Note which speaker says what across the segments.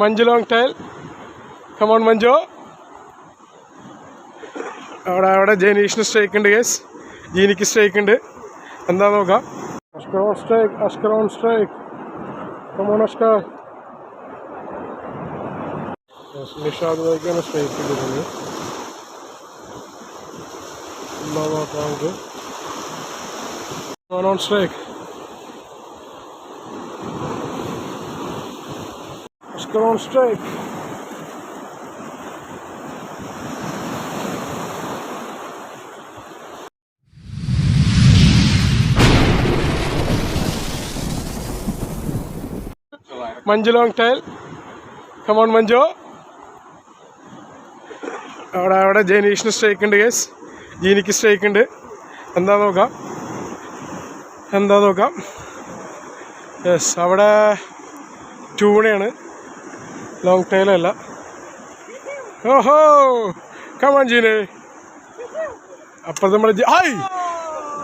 Speaker 1: Manju long tail come on Manju. അവിടെ അവിടെ ജനീഷിന് സ്ട്രൈക്ക് ഉണ്ട് കേസ് ജീനിക്ക് സ്ട്രൈക്ക് ഉണ്ട്. എന്താ നോക്കാം? Ashkar strike Ashkar strike come on Ashkar Nishad strike നോക്കാം നമുക്ക് on strike On strike. Manju long tail come on Manju അവിടെ അവിടെ ജനീഷിന് സ്ട്രൈക്ക് ഉണ്ട് കേസ് ജീനിക്ക് സ്ട്രൈക്ക് ഉണ്ട്. എന്താ നോക്കാം? എന്താ നോക്കാം? യെസ് അവിടെ ട്യൂണയാണ് ലോങ് അല്ല. ഓഹോ! കമാൻ ജീനെ അപ്പോൾ നമ്മുടെ ഹായ്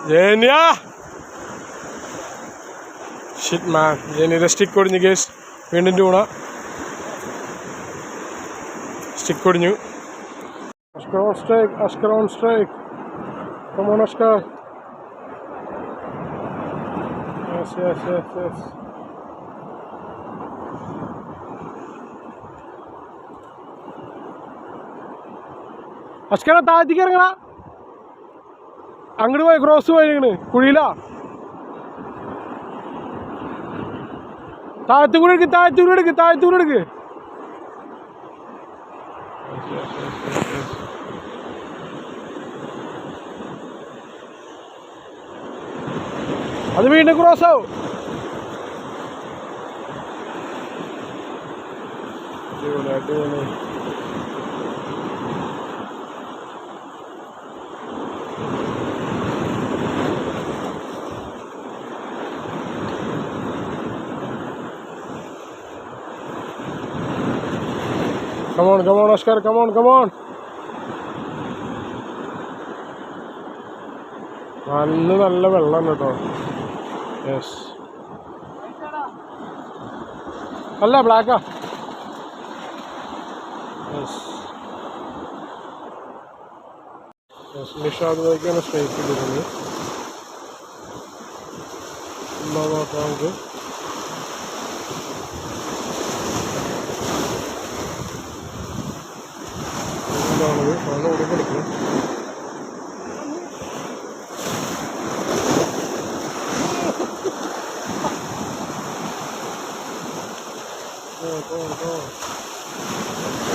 Speaker 1: ജേനിയ! ഷിറ്റ് മാൻ ജേനിയുടെ സ്റ്റിക്ക് ഒടിഞ്ഞു കേസ് വീണ്ടും ടൂണ സ്റ്റിക്ക് ഒടിഞ്ഞു. Ashkar on strike Ashkar on strike come on Ashkar yes yes yes yes അഷ്കര താഴത്തേക്ക് ഇറങ്ങണ അങ്ങോട്ട് പോയി ക്രോസ് പോയിരിക്കണ് കുഴിയിലാ. താഴത്തു കൂടെ എടുക്ക് താഴത്തു കൂടെ എടുക്ക് താഴത്തു കൂടെ എടുക്ക്. അത് വീണ്ടും ക്രോസ് ആവും. അടിപൊളി അടിപൊളി. Come on, come on, Oscar, come on, come on. നല്ല നല്ല വെള്ളം കേട്ടോ. യെസ് അല്ല ബ്ലാക്കാ യെസ് യെസ് നിഷാദ് വൈക്കാണ് സ്ട്രൈക്ക് ഇടുന്നത് ഒന്നാമത്തെ നമുക്ക് എന്താണത് നല്ല ഉടുപ്പെടുക്കുന്നത്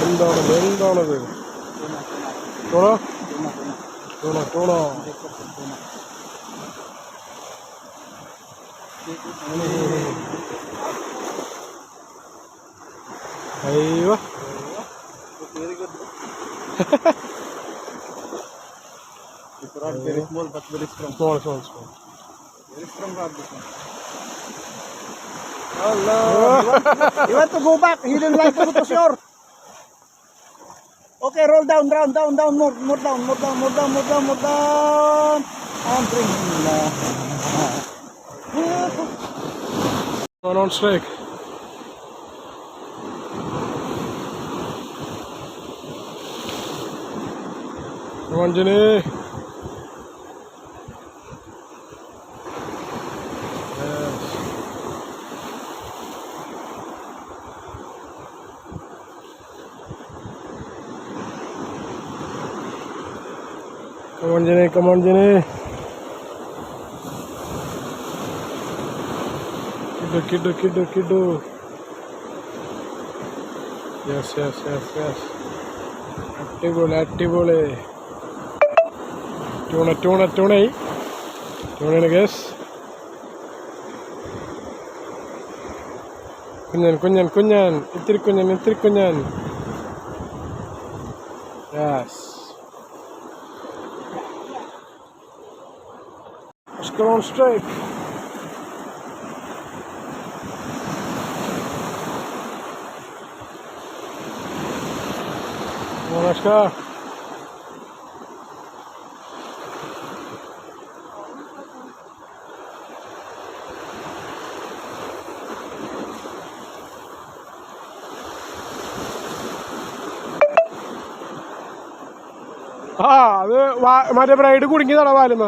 Speaker 1: എന്താണത്? എന്താണത്? ടൂണോ? ടൂണോ ടൂണോ? അയ്യോ.
Speaker 2: if rod but there is
Speaker 1: from. Small, small,
Speaker 2: small. There is from rod this one. Hello.
Speaker 3: you, want, you want to go back? He didn't like to go to shore. Okay, roll down, down, down, down, more, more down, more down, more down, more down, more down. And bring him. Uh, uh.
Speaker 1: One on strike. मंजने कमन जने कमन जने kiddo kiddo kiddo kiddo yes yes yes yes active बोले active बोले। Tuna tuna ട്യൂണായി ട്യൂണാണ് കേസ് കുഞ്ഞൻ കുഞ്ഞൻ കുഞ്ഞൻ ഇത്തിരി കുഞ്ഞൻ ഇത്തിരി കുഞ്ഞൻ യെസ് on strike. Oscar. ആ അത് മറ്റേ ബ്രൈഡ് കുടുങ്ങിയതാണ് വാലുമ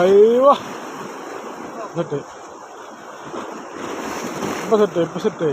Speaker 1: അയ്യോ. സെറ്റ് ഇപ്പൊ സെറ്റ് ഇപ്പൊ സെറ്റ്